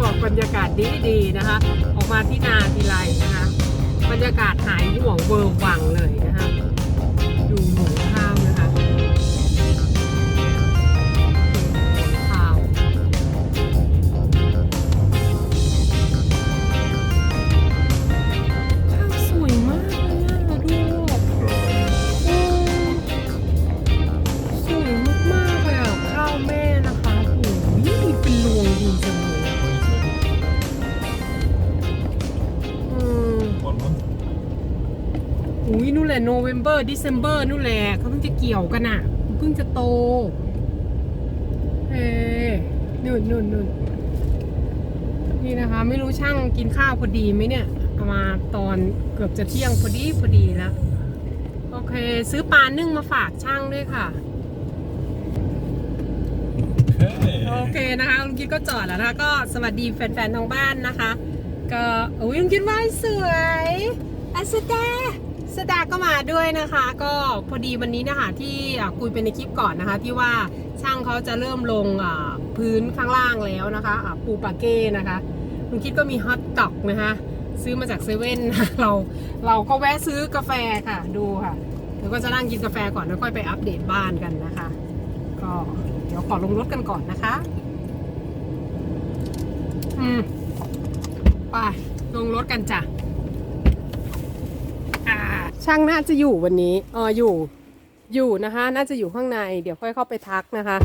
บอกบรรยากาศดีดีๆนะคะ ออกมาที่นาทีไรนะคะ บรรยากาศหายห่วงเวิร์วังเลยนะคะ ดูหมู โนเวม ber ดิเซมเบอร์นู่นแหละเขาเพิ่งจะเกี่ยวกันอะเพิ่งจะโต เอ้นู่นนู่นนู่นนี่นะคะ ไม่รู้ช่างกินข้าวพอดีไหมเนี่ยมาตอนเกือบจะเที่ยงพอดีพอดีแล้ว โอเค ซื้อปลานึ่งมาฝากช่างด้วยค่ะ โอเคนะคะลุงคิดก็จอดแล้วนะคะก็สวัสดีแฟนๆทางบ้านนะคะ ก็อุ้ยลุงคิดว่าสวยอัสดา สดาก็มาด้วยนะคะ ก็พอดีวันนี้นะคะที่คุยไปในคลิปก่อนนะคะ ที่ว่าช่างเขาจะเริ่มลงพื้นข้างล่างแล้วนะคะปูปาเก้นะคะลุงคิดก็มีฮอตดอกนะคะซื้อมาจากเซเว่นเราเราก็แวะซื้อกาแฟค่ะดูค่ะเดี๋ยวก็จะนั่งกินกาแฟก่อนแล้วค่อยไปอัปเดตบ้านกันนะคะ ก็เดี๋ยวขอลงรถกันก่อนนะคะ อืมไปลงรถกันจ้ะ ช่างน่าจะอยู่วันนี้เอออยู่ อยู่นะคะ น่าจะอยู่ข้างใน เดี๋ยวค่อยเข้าไปทักนะคะ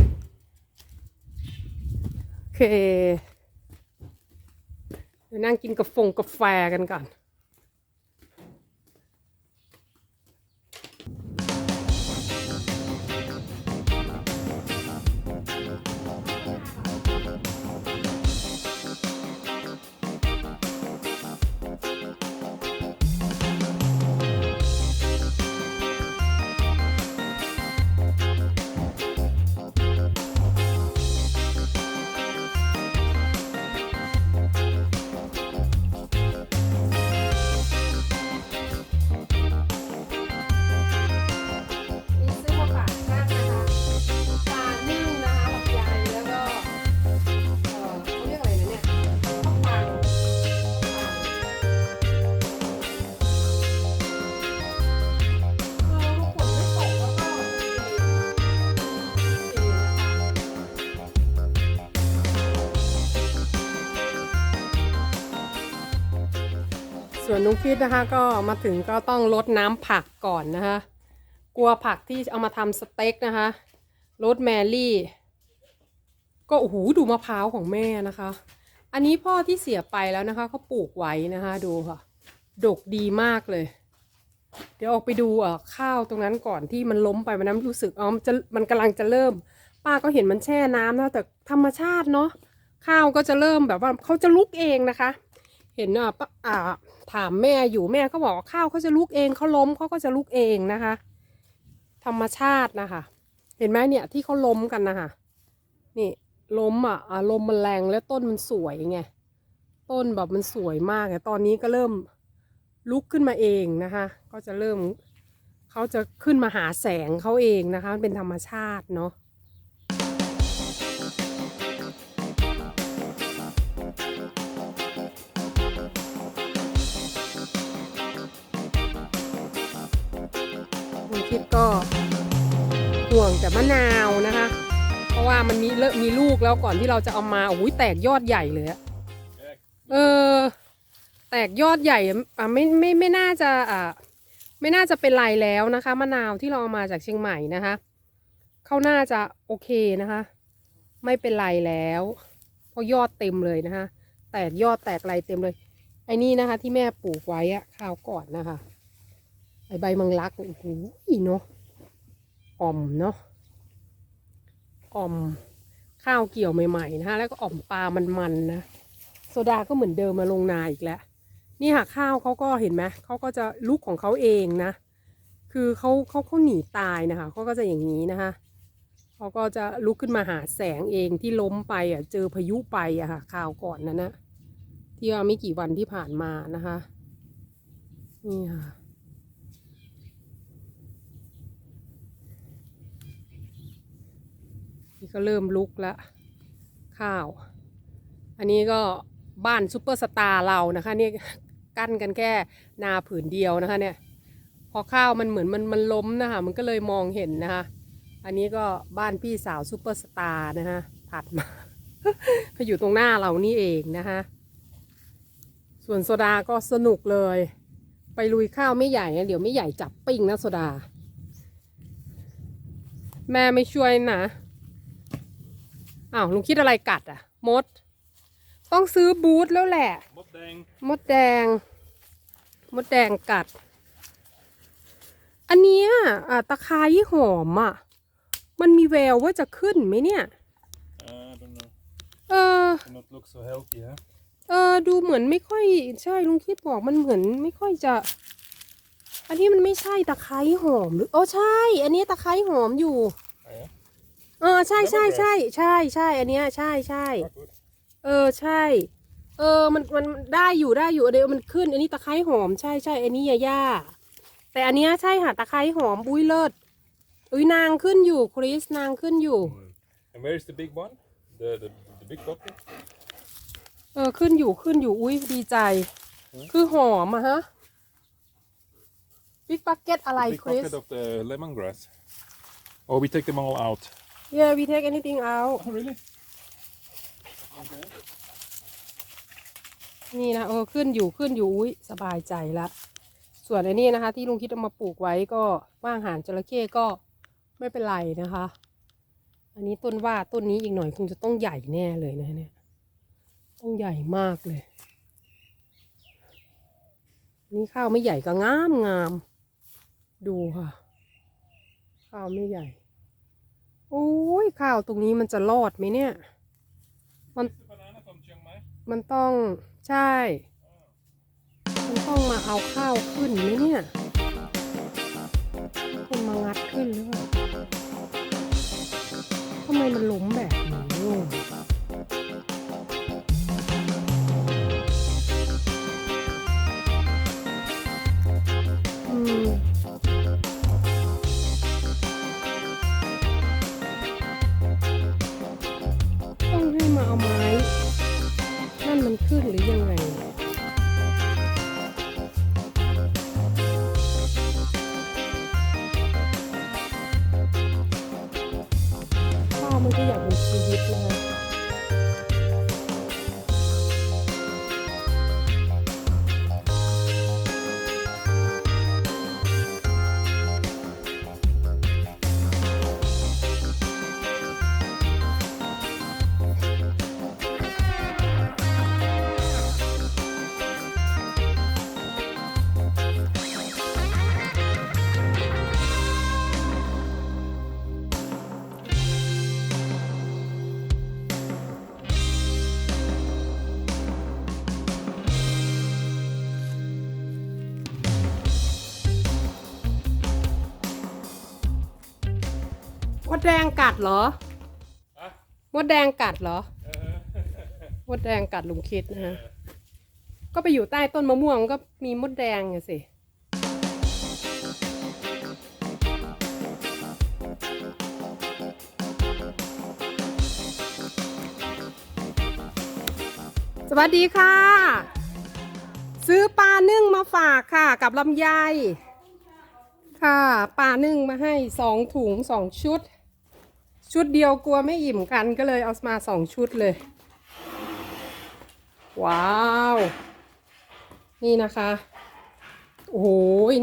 โอเค เดี๋ยวนั่งกินกาแฟกาแฟกันก่อน นุ้งคิดนะคะ ก็มาถึงก็ต้องลดน้ำผักก่อนนะคะ กลัวผักที่เอามาทำสเต็กนะคะรสแมรี่ ก็โอ้โหดูมะพร้าวของแม่นะคะ อันนี้พ่อที่เสียไปแล้วนะคะเขาปลูกไว้นะคะ ดูค่ะ ดกดีมากเลย เดี๋ยวออกไปดูอ่อข้าวตรงนั้นก่อนที่มันล้มไปมันน้ำรู้สึกอ๋อมันจะมันกำลังจะเริ่ม ป้าก็เห็นมันแช่น้ำนะแต่ธรรมชาติเนาะข้าวก็จะเริ่มแบบว่าเขาจะลุกเองนะคะ เห็นอะป้าอ่า ถามแม่อยู่แม่ก็บอกว่าข้าวเขาจะลุกเองเขาล้มเขาก็จะลุกเองนะคะ ธรรมชาตินะคะ เห็นไหมเนี่ยที่เขาล้มกันนะคะนี่ล้มอะอะลมมันแรงแล้วต้นมันสวยไงต้นแบบมันสวยมากไงตอนนี้ก็เริ่มลุกขึ้นมาเองนะคะ ก็จะเริ่มเขาจะขึ้นมาหาแสงเขาเองนะคะมันเป็นธรรมชาติเนาะ ก็ห่วงแต่มะนาวนะคะ เพราะว่ามันมีเริ่มมีลูกแล้วก่อนที่เราจะเอามาโอ้ยแตกยอดใหญ่เลยอะเออ แตกยอดใหญ่อะไม่ไม่ไม่น่าจะอ่าไม่น่าจะเป็นไรแล้วนะคะ มะนาวที่เราเอามาจากเชียงใหม่นะคะเขาน่าจะโอเคนะคะ ไม่เป็นไรแล้วเพราะยอดเต็มเลยนะคะ แตกยอดแตกอะไรเต็มเลยไอ้นี่นะคะ ที่แม่ปลูกไว้อะข้าวก่อนนะคะไอ ใบมังลักโอ้โหเนาะอ่อมเนาะอ่อมข้าวเกี่ยวใหม่ๆนะคะแล้วก็อ่อมปลามันๆนะโซดาก็เหมือนเดิมมาลงนาอีกแล้วนี่ค่ะข้าวเขาก็เห็นไหมเขาก็จะลุกของเขาเองนะ คือเขาเขาเขาหนีตายนะคะเขาก็จะอย่างนี้นะคะเขาก็จะลุกขึ้นมาหาแสงเองที่ล้มไปอะเจอพายุไปอะค่ะข่าวก่อนนะนะที่ว่าไม่กี่วันที่ผ่านมานะคะนี่ค่ะ ก็เริ่มลุกแล้วข้าว อันนี้ก็บ้านซูเปอร์สตาร์เรานะคะเนี่ยกั้นกันแค่นาผืนเดียวนะคะเนี่ยพอข้าวมันเหมือนมันมันล้มนะคะมันก็เลยมองเห็นนะคะอันนี้ก็บ้านพี่สาวซูเปอร์สตาร์นะคะถัดมาก็อยู่ตรงหน้าเรานี่เองนะคะส่วนโซดาก็สนุกเลย ไปลุยข้าวไม่ใหญ่นะเดี๋ยวไม่ใหญ่จับปิ้งนะโซดา แม่ไม่ช่วยนะ อ้าวลุงคิดอะไรกัดอะ มด ต้องซื้อบูธแล้วแหละ มดแดง มดแดง มดแดงกัด อันเนี้ยอะตะไคร้หอมอะ มันมีแววว่าจะขึ้นไหมเนี่ย Uh, I don't know. เออ Does not look so healthy, huh? เออดูเหมือนไม่ค่อยใช่ลุงคิดบอกมันเหมือนไม่ค่อยจะ อันนี้มันไม่ใช่ตะไคร้หอมหรือโอ้ใช่ อันนี้ตะไคร้หอมอยู่ Oh, yeah. เออใช่ใช่ใช่ใช่ใช่อันเนี้ยใช่ใช่ Quite good. เออใช่ เออมันมันได้อยู่ได้อยู่เดี๋ยวมันขึ้น อันนี้ตะไคร้หอมใช่ใช่อันนี้ยาย่าแต่อันเนี้ยใช่ค่ะตะไคร้หอมบุ้ยเลิศอุ้ยนางขึ้นอยู่คริสนางขึ้นอยู่ And where is the big one? The the, the big bucket? เออขึ้นอยู่ขึ้นอยู่อุ้ยดีใจ คือหอมอะฮะบิ๊กบักเก็ตอะไร big คริส bucket of the lemongrass. Or we take them all out. Yeah we take anything out Oh, really? นี่นะเออขึ้นอยู่ขึ้นอยู่อุ้ยสบายใจละ ส่วนไอ้นี่นะคะ ที่ลุงคิดเอามาปลูกไว้ก็ว่างหารจระเข้ก็ไม่เป็นไรนะคะ อันนี้ต้นว่าต้นนี้อีกหน่อยคงจะต้องใหญ่แน่เลยนะเนี่ย ต้องใหญ่มากเลย นี่ข้าวไม่ใหญ่ก็งามงาม ดูค่ะ ข้าวไม่ใหญ่ โอ้ยข้าวตรงนี้มันจะรอดไหมเนี่ย มันมันต้องใช่ มันต้องมาเอาข้าวขึ้นไหมเนี่ยคนมางัดขึ้นหรือเปล่าทำไมมันล้มแบบนี้ เอาไม้นั่นมันขึ้นหรือยังไง แดงกัดเหรอ Ah, มดแดงกัดเหรอ uh, มดแดงกัดลุงคิดนะฮะ ก็ไปอยู่ใต้ต้นมะม่วงก็มีมดแดงไงสิสวัสดีค่ะ ซื้อปลานึ่งมาฝากค่ะ กับลำไย ค่ะปลานึ่งมาให้สองถุงสองชุด ชุดเดียวกลัวไม่อิ่มกันก็เลยเอามาสองชุดเลย ว้าว นี่นะคะ โอ้โห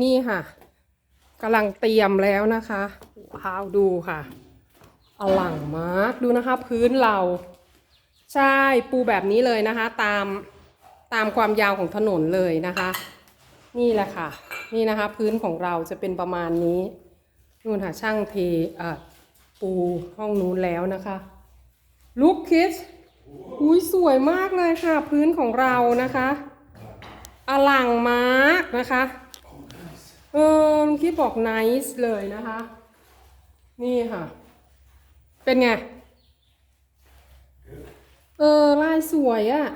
นี่ค่ะกำลังเตรียมแล้วนะคะ ว้าวดูค่ะอลังมากดูนะคะ พื้นเรา ใช่ปูแบบนี้เลยนะคะ ตามตามความยาวของถนนเลยนะคะ นี่แหละค่ะ นี่นะคะ พื้นของเราจะเป็นประมาณนี้นู่นค่ะช่างเทอะ ปูห้องนู้นแล้วนะคะลุกคิสอุ้ยสวยมากเลยค่ะ พื้นของเรานะคะอลังมากนะคะ เออลุงคิดบอก nice เลยนะคะ นี่ค่ะ เป็นไง เออลายสวยอะ่ะ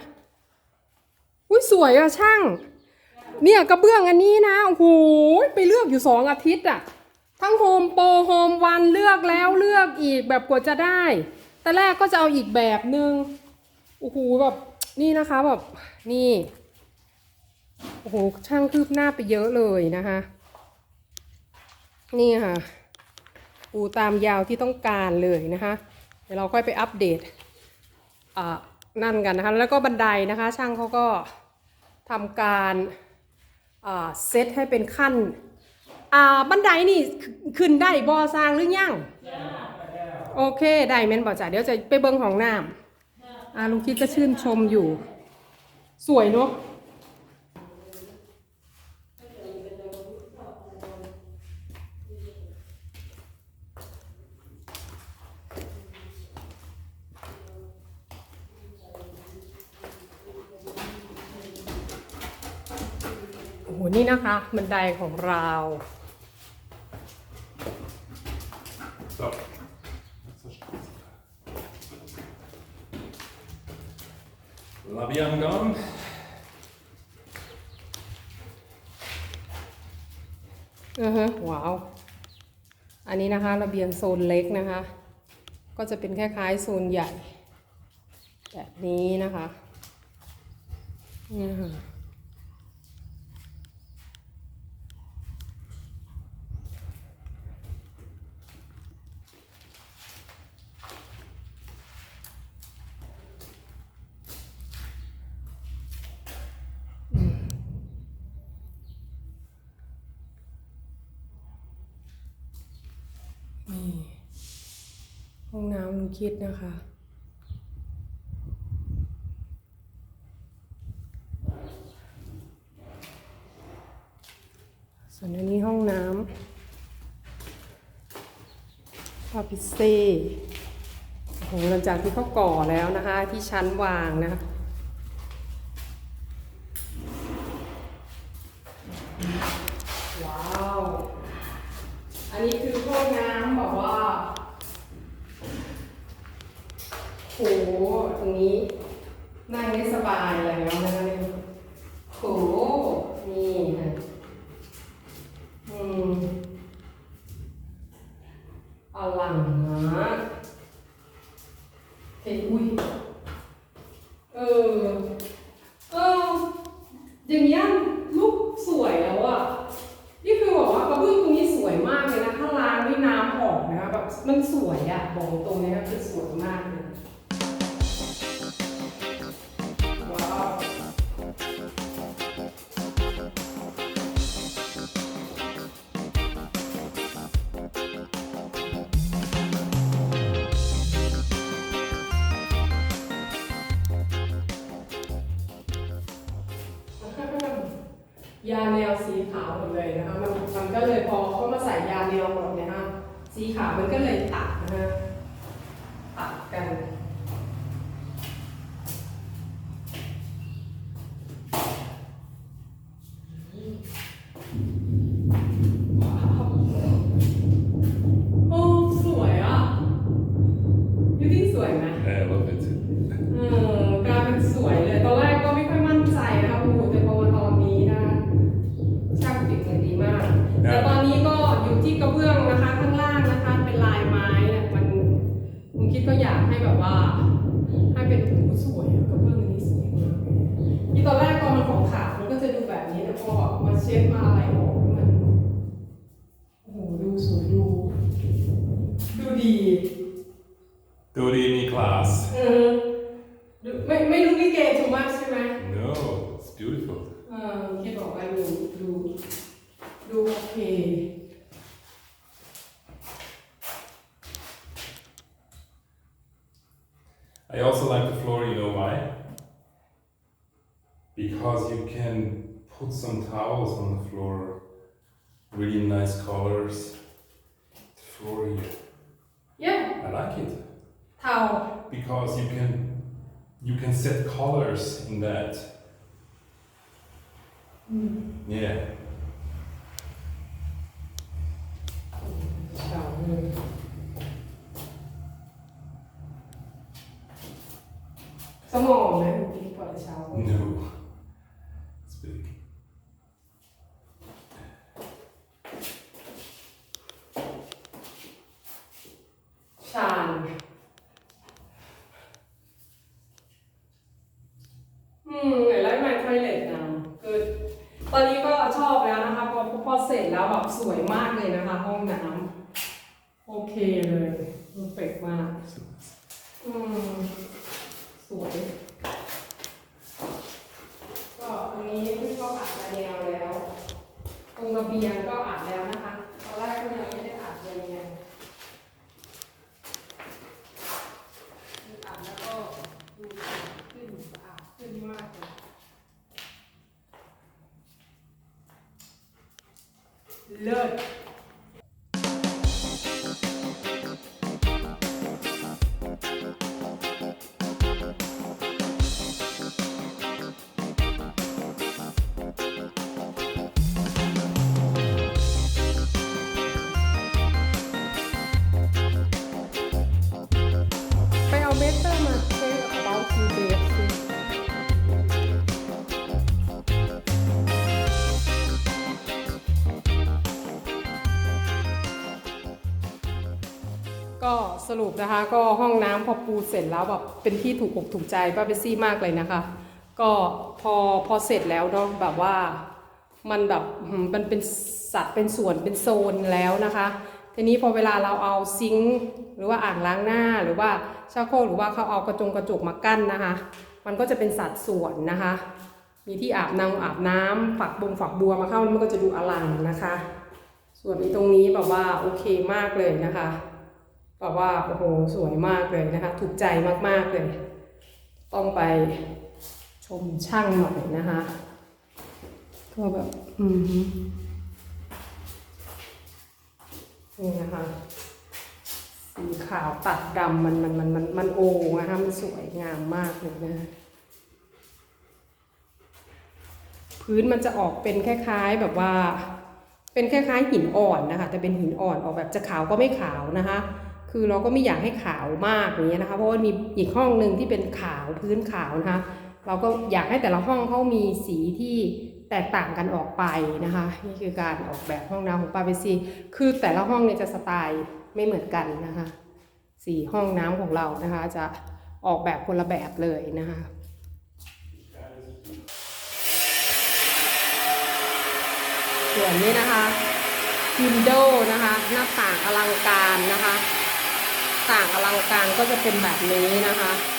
อุ้ยสวยอะ่ะช่าง เนี่ยกระเบื้องอันนี้นะโอ้โหไปเลือกอยู่สองอาทิตย์อะ่ะ ทั้งโฮมโปรโฮมวันเลือกแล้วเลือกอีกแบบกว่าจะได้ แต่แรกก็จะเอาอีกแบบหนึง่งโอ้โหแบบนี่นะคะแบบนี่โอ้โหช่างคืบหน้าไปเยอะเลยนะคะ นี่ค่ะปูตามยาวที่ต้องการเลยนะคะ เดี๋ยวเราค่อยไปอัปเดตอ่านั่นกันนะคะ แล้วก็บันไดนะคะ ช่างเขาก็ทำการเซตให้เป็นขั้น อ่าบันไดนี่ขขึ้นได้บอสร้างหรือยังโอเคได้แม่นบอกจ้ะเดี๋ยวจะไปเบิ้งของน้ำอ่าลุงคิดก็ชื่นชมอยู่ สวยเนาะโอ้โหนี่นะคะบันไดของเรา So. Labiangang. อือฮะว้าว อันนี้นะคะระเบียงโซนเล็กนะคะ ก็จะเป็นคล้ายๆโซนใหญ่ แบบนี้นะคะนี่ค่ะนี่ห้องน้ำลุง คิดนะคะ ส่วนอันนี้ห้องน้ำพาพิเซ่โอ้โหหลังจากที่เขาก่อแล้วนะคะ ที่ชั้นวางนะคะ ว้าว อันนี้คือห้องน้ำแบบว่า โห ตรงนี้นั่งได้สบายแล้วนะคะเนี่ยโห นี่ค่ะ อืมอลังมากเฮ้ยอุ้ย เออ เออ อย่างเงี้ยลูกสวยแล้วอะนี่คือบอกว่ากระเบื้องตรงนี้สวยมากเลยนะ ถ้าล้างด้วยน้ำออกนะคะแบบ มันสวยอะบอกตรงนี้ก็คือสวยมากเลย because you can put some towels on the floor, really nice colors. for floor here. Yeah. I like it. Towel. Because you can you can set colors in that. Mm. Yeah. รุปนะคะ ก็ห้องน้ำพอปูเสร็จแล้วแบบเป็นที่ถูกอกถูกใจป้าเบสซี่มากเลยนะคะ ก็พอพอเสร็จแล้วเนาะแบบว่ามันแบบมันเป็นสัดเป็นส่วนเป็นโซนแล้วนะคะ ทีนี้พอเวลาเราเอาซิงค์หรือว่าอ่างล้างหน้าหรือว่าชักโครกหรือว่าเขาเอากระจงกระจกมากั้นนะคะ มันก็จะเป็นสัดส่วนนะคะ มีที่อาบน้ำอาบน้ำฝักบงฝักบัวมาเข้ามันก็จะดูอลังนะคะ ส่วนในตรงนี้แบบว่าโอเคมากเลยนะคะ แบบว่าโอ้โหสวยมากเลยนะคะ ถูกใจมากๆเลย ต้องไปชมช่างหน่อยนะคะก็แบบอืมนี่นะคะ สีขาวตัดดำมันมันมันมันมันโอ่งนะคะมันสวยงามมากเลยนะพื้นมันจะออกเป็นคล้ายๆแบบว่า เป็นคล้ายๆหินอ่อนนะคะ แต่เป็นหินอ่อนออกแบบจะขาวก็ไม่ขาวนะคะ คือเราก็ไม่อยากให้ขาวมากอย่างเงี้ยนะคะ เพราะว่ามีอีกห้องหนึ่งที่เป็นขาวพื้นขาวนะคะ เราก็อยากให้แต่ละห้องเขามีสีที่แตกต่างกันออกไปนะคะนี่คือการออกแบบห้องน้ำของปาเปซีคือแต่ละห้องเนี่ยจะสไตล์ไม่เหมือนกันนะคะสี่ห้องน้ำของเรานะคะ จะออกแบบคนละแบบเลยนะคะส่วนนี้นะคะวินโดว์นะคะ หน้าต่างอลังการนะคะ ต่างอลังการก็จะเป็นแบบนี้นะคะ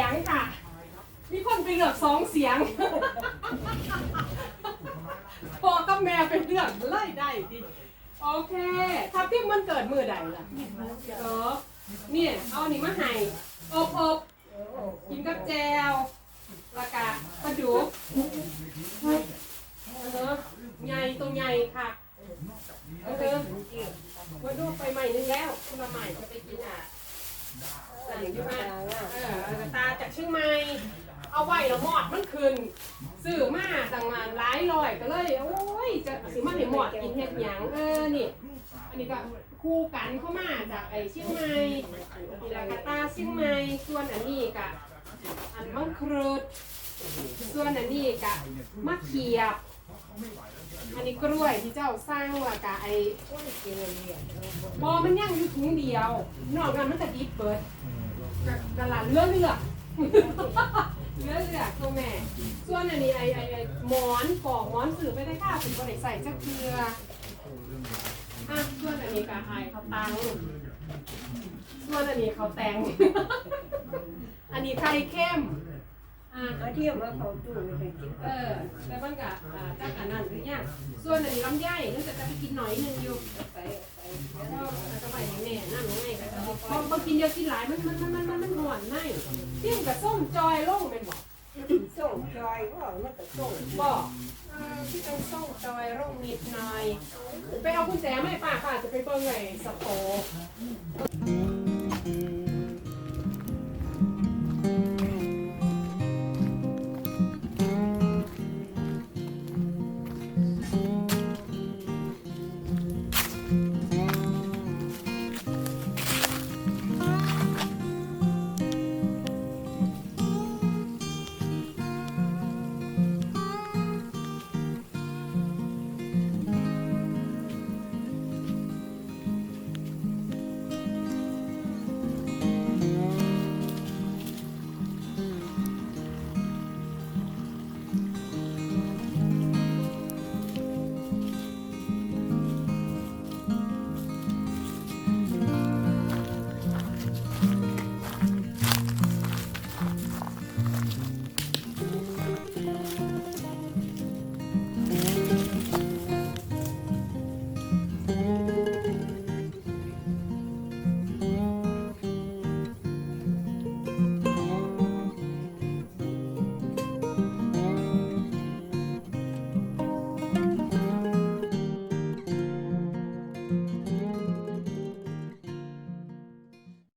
ยงค่ะ มีคนไปเลือกสองเสียงพ่อกับแม่ไปเลือกเลยได้ดิโอเคทับทิมมันเกิดมือใดล่ะเออเนี่ยเอาอันนี้มาให้อบอบกินกับแจวแล้วก็ปลาดุกเออใหญ่ตัวใหญ่ค่ะเออมาดูไปใหม่นึงแล้วคุณมาใหม่จะไปกินอะ สั่งอยู่มาเออตาจากเชียงใหม่เอาไว้แล้วหมอดมันคืนซื้อมาต่างงานหลายร้อยก็เลย โอ้ยจะซื้อมาให้หมอดกินเฮ็ดหยังเออนี่อันนี้ก็คู่กันเข้ามาจากไอ้เชียงใหม่ทีละกาตาเชียงใหม่ส่วนอันนี้กะอันมังครุดส่วนอันนี้กะมะเขียบอันนี้กล้วยที่เจ้าสร้างว่ากะไอ้บอมันยังอยู่ถุงเดียว นอกนั้นมันจะดิบเบิด กะกะหลานเลือกเลือกเลือกเลือกตัวแม่ ส่วนอันนี้ไอ้ไอ้ไอ้หมอนปอกหมอนสื่อไปได้ค่ะถึงก็ได้ใส่จักเกลืออะส่วนอันนี้ก็ไอเขาตังส่วนอันนี้เขาแตงอันนี้ไข่เข้ม อะเอาเที่ยวมาเขาตู้ไปกินเออแต่มันก็อ่าจักอันนั้นหรือยังส่วนอันนี้ลำไยนั่นจะจะไปกินหน่อยหนึงอยู่ไปไปแล้วก็จะไปอย่างแน่นั่นไงก็จะพอบากินเดียวกินหลายมันมันมันมันมันมันหวนในเที่ยงกับส้มจอยลงเป็นบอกส่งจอยว่ามันก็ส่งบอกเออที่ต้องส้มจอยลงนิดหน่อย ไปเอากุญแจไม่ป้าป้าจะไปเบิ่งไอ้สโตร์